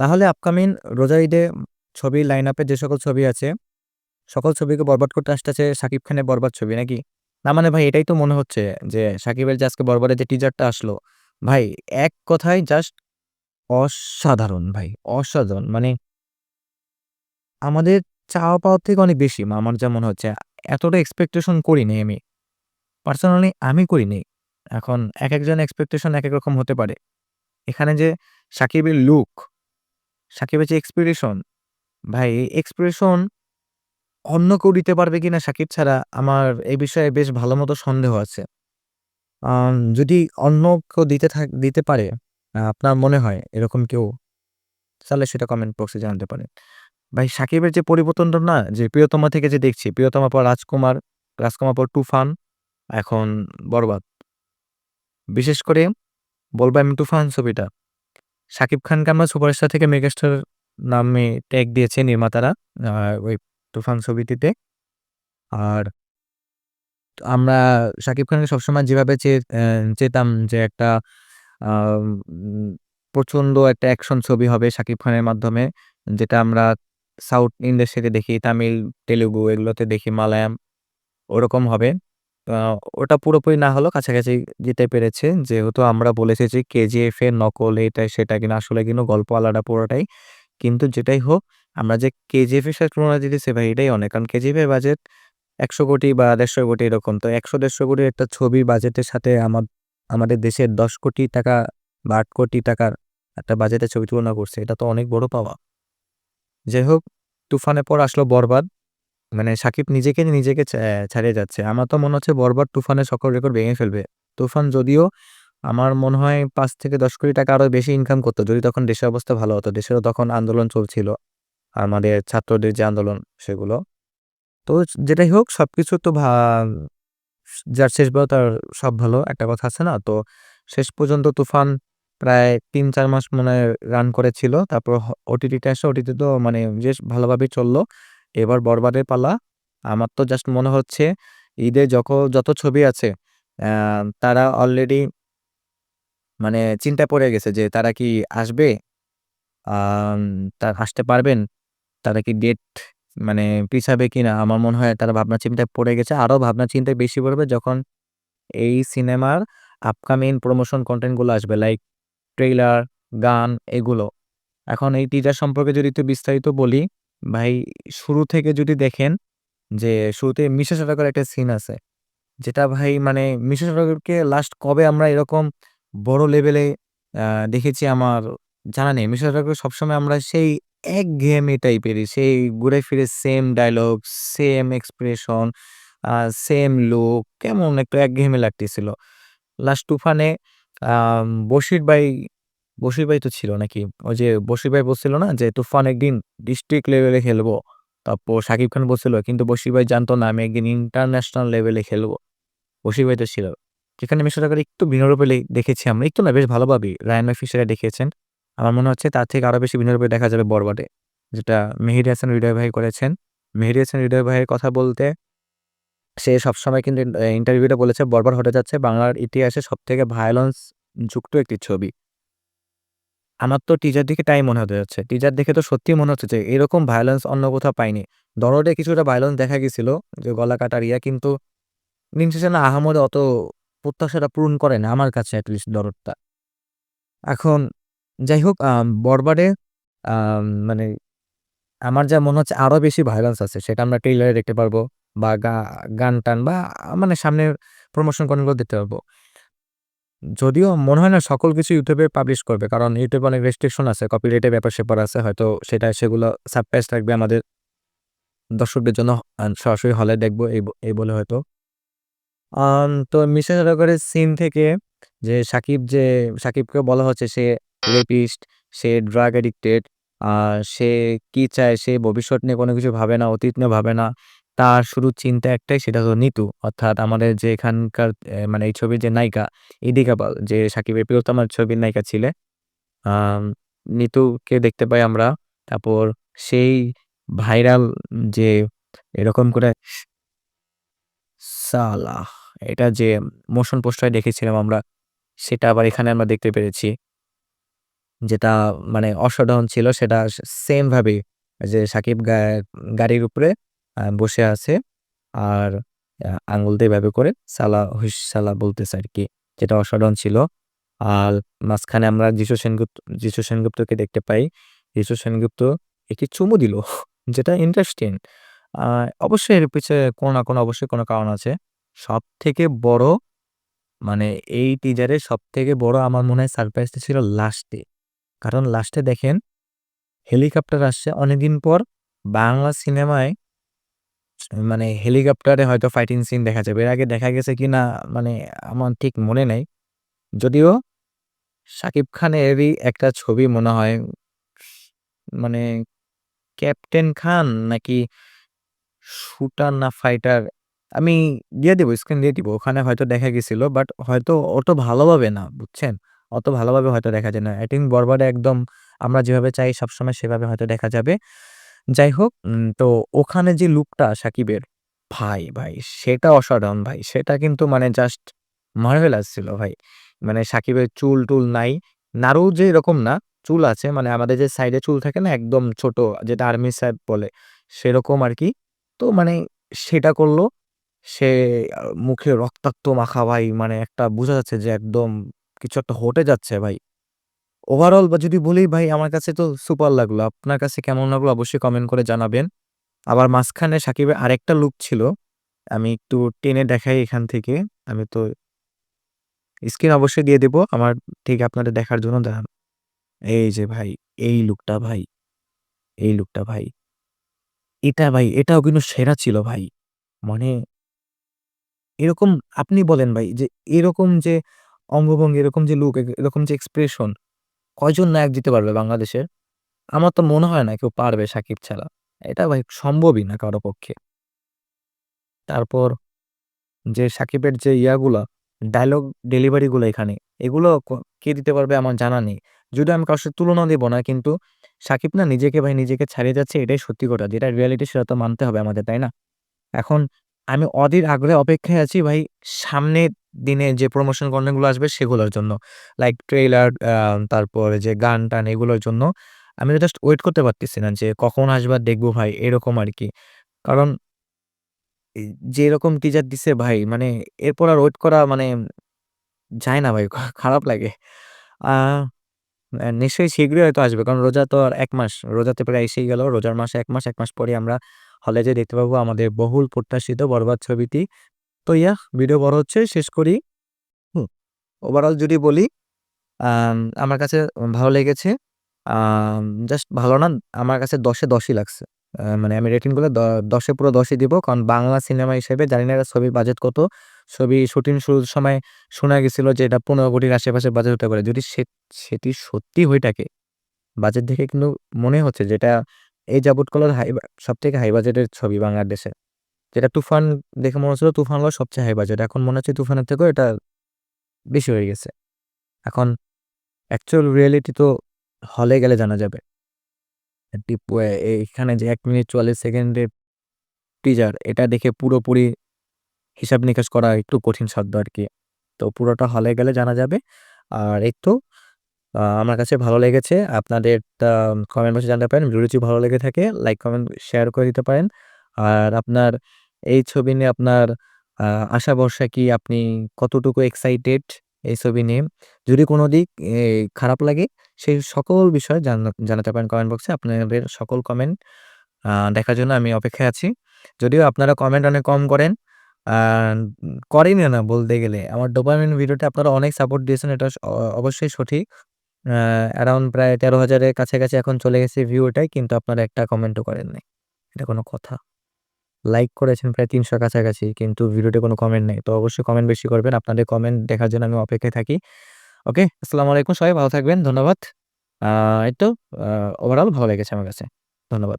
তাহলে আপকামিং রোজা ঈদে ছবির লাইন আপে যে সকল ছবি আছে, সকল ছবিকে বরবাদ করতে আসতেছে সাকিব খানের বরবাদ ছবি নাকি? না মানে ভাই এটাই তো মনে হচ্ছে যে সাকিবের যে আজকে বরবাদের যে টিজারটা আসলো, ভাই এক কথায় জাস্ট অসাধারণ ভাই, অসাধারণ। মানে আমাদের চাওয়া পাওয়ার থেকে অনেক বেশি আমার যা মনে হচ্ছে। এতটা এক্সপেকটেশন করিনি আমি। পার্সোনালি আমি করিনি। এখন একেকজনের এক্সপেকটেশন এক এক রকম হতে পারে। এখানে যে সাকিবের লুক, শাকিবের যে এক্সপ্রেশন, ভাই এক্সপ্রেশন অন্য কেউ দিতে পারবে কিনা সাকিব ছাড়া আমার এই বিষয়ে বেশ ভালো মতো সন্দেহ আছে। যদি অন্য কেউ দিতে থাক দিতে পারে, আপনার মনে হয় এরকম কেউ? তাহলে সেটা কমেন্ট বক্সে জানাতে পারেন। ভাই সাকিবের যে পরিবর্তনটা না যে 'প্রিয়তমা' থেকে যে দেখছি, 'প্রিয়তমা' পর 'রাজকুমার', 'রাজকুমার' পর 'তুফান', এখন 'বরবাদ'। বিশেষ করে বলব আমি 'তুফান' ছবিটা। শাকিব খানকে আমরা সুপারস্টার থেকে মেগাস্টার নামে ট্যাগ দিয়েছে নির্মাতারা ওই 'তুফান' ছবিটিতে। আর আমরা শাকিব খানকে সবসময় যেভাবে চেতাম যে একটা প্রচণ্ড একটা অ্যাকশন ছবি হবে শাকিব খানের মাধ্যমে। যেটা আমরা সাউথ ইন্ডাস্ট্রিতে দেখি, তামিল, তেলেগু এগুলোতে দেখি, মালায়াম ওরকম হবে। ওটা পুরোপুরি না হলেও কাছাকাছি যেতে পেরেছে। যেহেতু আমরা বলেছি যে, 'কেজিএফ' এর নকল এটা সেটা কিনা আসলে কিন্তু গল্প আলাদা পুরোটাই। কিন্তু যেটাই হোক আমরা যে 'কেজিএফ' এর সাথে তুলনা দিতেছি ভাই এটাই অনেক। কারণ 'কেজিএফ' এর বাজেট ১০০ কোটি বা ১৫০ কোটি এরকম। তো ১০০-১৫০ কোটির একটা ছবির বাজেটের সাথে আমা আমাদের দেশের ১০ কোটি টাকা বা ৮ কোটি টাকার একটা বাজেটের ছবি তুলনা করছে। এটা তো অনেক বড় পাওয়া। যাই হোক 'তুফানের' পর আসলো 'বরবাদ'। মানে শাকিব নিজেকে নিজেকে ছাড়িয়ে যাচ্ছে। আমার তো মনে হচ্ছে 'বরবাদ' 'তুফানের' সকল রেকর্ড ভেঙে ফেলবে। 'তুফান' যদিও আমার মনে হয় পাঁচ থেকে ১০ কোটি টাকা আরও বেশি ইনকাম করতো, যদি তখন দেশের অবস্থা ভালো হতো। দেশেরও তখন আন্দোলন চলছিল। আমাদের ছাত্রদের যে আন্দোলন সেগুলো। তো যেটাই হোক সব কিছু তো যার শেষ ভালো তার সব ভালো, একটা কথা আছে না? তো শেষ পর্যন্ত 'তুফান' প্রায় ৩-৪ মাস মনে রান করেছিল। তারপর হ ওটিটিতে আসে। ওটিটি তো মানে বেশ ভালোভাবেই চলল। এবার 'বরবাদের' পালা। আমার তো জাস্ট মনে হচ্ছে ঈদে যখ যত ছবি আছে তারা অলরেডি মানে চিন্তায় পড়ে গেছে যে তারা কি আসবে? আম তা আসতে পারবেন? তারা কি ডেট মানে পিছাবে কি না আমার মনে হয় তারা ভাবনা চিন্তায় পড়ে গেছে। আরও ভাবনা চিন্তায় বেশি পড়বে যখন এই সিনেমার আপকামিং প্রমোশন কন্টেন্টগুলো আসবে। লাইক ট্রেইলার, গান এগুলো। এখন এই টিজার সম্পর্কে যদি একটু বিস্তারিত বলি, ভাই শুরু থেকে যদি দেখেন যে শুরুতে মিশা সওদাগরের একটা সিন আছে। যেটা ভাই মানে মিশা সওদাগরকে লাস্ট কবে আমরা এরকম বড় লেভেলে দেখেছি আমার জানা নেই। মিশা সওদাগর সবসময় আমরা সেই এক একঘেয়েমি টাইপেরই। সেই ঘুরে ফিরে same dialogue, same expression, same look কেমন একটু একঘেয়েমি লাগতেছিল। লাস্ট 'তুফানে' বশির ভাই, বশির ভাই তো ছিল নাকি? ওই যে বশির ভাই বলছিল না যে, 'তুফান একদিন ডিস্ট্রিক্ট লেভেলে খেলব।' তারপর শাকিব খান বলছিল, কিন্তু বশির ভাই জানতো না আমি একদিন ইন্টারন্যাশনাল লেভেলে খেলব। বশির ভাই তো ছিল। যেখানে মিশা সওদাগর একটু ভিন্ন রূপে লে, দেখেছি আমরা। একটু না, বেশ ভালোভাবেই। রায়ান রাফি সেটা দেখিয়েছেন। আমার মনে হচ্ছে তার থেকে আরও বেশি ভিন্ন রূপে দেখা যাবে 'বরবাদে'। যেটা মেহেদী হাসান হৃদয় ভাই করেছেন। মেহেদী হাসান হৃদয় ভাইয়ের কথা বলতে সে সবসময় কিন্তু ইন্টারভিউটা বলেছে বরবার হতে যাচ্ছে বাংলার ইতিহাসে সবথেকে ভায়োলেন্স যুক্ত একটি ছবি। আমার তো টিজার দেখে তাই মনে হতে যাচ্ছে। টিজার দেখে তো সত্যিই মনে হচ্ছে যে, এরকম ভায়োলেন্স অন্য কোথাও পাইনি। 'দরদে' কিছুটা ভায়োলেন্স দেখা গেছিল, যে গলা কাটার ইয়া, কিন্তু দিন শেষে না অত প্রত্যাশাটা পূরণ করে না, আমার কাছে এট লিস্ট 'দরদটা'। এখন যাই হোক বরবারে মানে আমার যা মনে হচ্ছে আরও বেশি ভায়োলেন্স আছে। সেটা আমরা ট্রেইলারে দেখতে পারব, বা গা, গান-টান, বা মানে সামনের প্রমোশন কনটেন্টগুলো দেখতে পারব। যদিও মনে হয় না সকল কিছু ইউটিউবে পাবলিশ করবে। কারণ ইউটিউবে অনেক রেস্ট্রিকশন আছে। কপিরাইটের ব্যাপার-স্যাপার আছে। হয়তো সেটা সেগুলো সাবটাইটেল থাকবে আমাদের দর্শকদের জন্য সরাসরি হলে দেখব এই বলে হয়তো। তো মিশা সওদাগরের সিন থেকে যে সাকিব যে সাকিবকে বলা হচ্ছে সে রেপিস্ট, সে ড্রাগ অ্যাডিক্টেড, সে কি চায়? সে ভবিষ্যৎ নিয়ে কোনো কিছু ভাবে না, অতীত নিয়ে ভাবে না। তার শুধু চিন্তা একটাই সেটা হলো নিতু। অর্থাৎ আমাদের যে এখানকার মানে এই ছবির যে নায়িকা ইদিকা পাল যে শাকিবের 'প্রিয়তমার' ছবির নায়িকা ছিলে। আম নিতুকে দেখতে পাই আমরা। তারপর সেই ভাইরাল যে এরকম করে সালাহ! এটা যে মোশন পোস্টারে দেখেছিলাম আমরা, সেটা আবার এখানে আমরা দেখতে পেরেছি। যেটা মানে অসাধারণ ছিল সেটা সে সেম ভাবেই যে সাকিব গাড়ির উপরে বসে আছে। আর আঙুল দিয়ে এভাবে করে সালা হুশ সালা বলতেছে আর কি যেটা অসাধারণ ছিল। আর মাঝখানে আমরা যিশু সেনগুপ্ত, যিশু সেনগুপ্তকে দেখতে পাই। যিশু সেনগুপ্ত একটি চুমু দিল। যেটা ইন্টারেস্টিং। অবশ্যই এর পিছে কোনো না কোনো, অবশ্যই কোনো কারণ আছে। সব থেকে বড় মানে এই টিজারের সবথেকে বড় আমার মনে হয় সারপ্রাইজটা ছিল লাস্টে। কারণ লাস্টে দেখেন হেলিকপ্টার আসছে অনেকদিন পর, বাংলা সিনেমায় মানে হেলিকপ্টারে হয়তো ফাইটিং সিন দেখা যাবে। এর আগে দেখা গেছে কিনা মানে আমার ঠিক মনে নেই যদিও শাকিব খানেরই একটা ছবি মনে হয় মানে ক্যাপ্টেন খান নাকি শুটার না ফাইটার আমি দিয়ে দিব স্ক্রিন দিয়ে দিব। ওখানে হয়তো দেখা গেছিল বাট হয়তো অত ভালোভাবে না, বুঝছেন? অত ভালোভাবে হয়তো দেখা যায় না। থিংক বরবাদে একদম আমরা যেভাবে চাই সবসময় সেভাবে হয়তো দেখা যাবে। যাই হোক তো ওখানে যে লুকটা সাকিবের ভাই, ভাই সেটা অসাধারণ ভাই। সেটা কিন্তু মানে জাস্ট মার্ভেলাস ছিল ভাই। মানে সাকিবের চুল-টুল নাই। নারু যে এরকম না, চুল আছে। মানে আমাদের যে সাইডে চুল থাকে না একদম ছোট যেটা আর্মি সাহেব বলে, সেরকম আর কি তো মানে সেটা করল সে মুখে রক্তাক্ত মাখা ভাই মানে একটা বোঝা যাচ্ছে যে একদম কিছু একটা হটে যাচ্ছে ভাই। ওভারঅল বা যদি বলি ভাই আমার কাছে তো সুপার লাগল। আপনার কাছে কেমন লাগল অবশ্যই কমেন্ট করে জানাবেন। আবার মাঝখানে সাকিবের আরেকটা লুক ছিল। আমি একটু টেনে দেখাই এখান থেকে। আমি তো স্ক্রিন অবশ্যই দিয়ে দিব। আমার ঠিক আপনাদের দেখার জন্য দেখান এই যে ভাই, এই লুকটা ভাই। এই লুকটা ভাই। এটা ভাই, এটাও কিন্তু সেরা ছিল ভাই। মানে এরকম আপনি বলেন ভাই যে এরকম যে অঙ্গভঙ্গি, এরকম যে লুক, এরকম যে এক্সপ্রেশন কয়জন নায়ক দিতে পারবে বাংলাদেশের? আমার তো মনে হয় না কেউ পারবে সাকিব ছাড়া। এটা ভাই সম্ভবই না কারও পক্ষে। তারপর যে শাকিবের যে ইয়াগুলা, ডায়লগ ডেলিভারিগুলো এখানে, এগুলো কে দিতে পারবে আমার জানা নেই। যদিও আমি কারোর সাথে তুলনা দিব না কিন্তু সাকিব না নিজেকে ভাই নিজেকে ছাড়িয়ে যাচ্ছে এটাই সত্যি কথা। যেটা রিয়ালিটি সেটা তো মানতে হবে আমাদের, তাই না? এখন আমি অধীর আগ্রহে অপেক্ষায় আছি ভাই সামনের দিনে যে প্রমোশন কনটেন্টগুলো আসবে সেগুলোর জন্য। লাইক ট্রেইলার আ, তারপরে যে গান-টান এগুলোর জন্য। আমি তো জাস্ট ওয়েট করতে পারতেছি না যে কখন আসবে দেখব ভাই, এরকম আর কি কারণ যেরকম টিজার দিছে ভাই মানে এরপর আর ওয়েট করা মানে যায় না ভাই খারাপ লাগে। নিশ্চয়ই শীঘ্রই হয়তো আসবে। কারণ রোজা তো আর এক মাস। রোজাতে প্রায় এসেই গেল। রোজার মাসে এক মাস, এক মাস পরে আমরা হলে যে দেখতে পাবো আমাদের বহুল প্রত্যাশিত 'বরবাদ' ছবিটি। তো ইয়া ভিডিও বড় হচ্ছে, শেষ করি। ওভারঅল যদি বলি আমার কাছে ভালো লেগেছে। জাস্ট ভালো না, আমার কাছে দশে দশই লাগছে। মানে আমি রেটিংগুলো দ ১০ এ পুরো ১০ ই দিব। কারণ বাংলা সিনেমা হিসেবে জানি না এটা ছবির বাজেট কত। ছবি শুটিং শুরুর সময় শোনা গেছিল যে এটা ১৫ কোটির আশেপাশে বাজেট হতে পারে। যদি সে সেটি সত্যি হয়ে থাকে, বাজেট দেখে কিন্তু মনে হচ্ছে যে এটা এই যাবৎকালের হাই বা সবথেকে হাই বাজেটের ছবি বাংলাদেশে। যেটা 'তুফান' দেখে মনে হচ্ছিল 'তুফান' হলো সবচেয়ে হাই বাজেট। এখন মনে হচ্ছে 'তুফানের' থেকেও এটা বেশি হয়ে গেছে। এখন অ্যাকচুয়াল রিয়েলিটি তো হলে গেলে জানা যাবে। এইখানে যে এক মিনিট ৪৪ সেকেন্ডের টিজার এটা দেখে পুরোপুরি হিসাব নিকাশ করা একটু কঠিন সাধ্য আরকি। তো পুরোটা হলে গেলে জানা যাবে। আর তো আমার কাছে ভালো লেগেছে। আপনাদের কমেন্ট বক্সে জানতে পারেন। ভিডিও যদি ভালো লেগে থাকে লাইক, কমেন্ট, শেয়ার করে দিতে পারেন। আর আপনার এই ছবি নিয়ে আপনার আশা ভরসা কি? আপনি কতটুকু এক্সাইটেড এই ছবি নিয়ে? যদি কোনো দিক খারাপ লাগে সেই সকল বিষয় জানা জানাতে পারেন কমেন্ট বক্সে। আপনাদের সকল কমেন্ট দেখার জন্য আমি অপেক্ষায় আছি। যদিও আপনারা কমেন্ট অনেক কম করেন। করেন না বলতে গেলে। আমার ডোপামিন ভিডিওতে আপনারা অনেক সাপোর্ট দিয়েছেন এটা অবশ্যই সঠিক। অ্যারাউন্ড প্রায় ১৩,০০০ এর কাছাকাছি এখন চলে গেছে ভিউ ওটাই। কিন্তু আপনারা একটা কমেন্টও করেন নাই। এটা কোনো কথা? লাইক করেছেন প্রায় ৩০০ কাছাকাছি কিন্তু ভিডিওতে কোনো কমেন্ট নেই তো অবশ্যই কমেন্ট বেশি করবেন। আপনাদের কমেন্ট দেখার জন্য আমি অপেক্ষায় থাকি। ওকে, আসসালামু আলাইকুম সবাই ভালো থাকবেন। ধন্যবাদ। এই তো ওভারঅল ভালো লেগেছে আমার কাছে। ধন্যবাদ।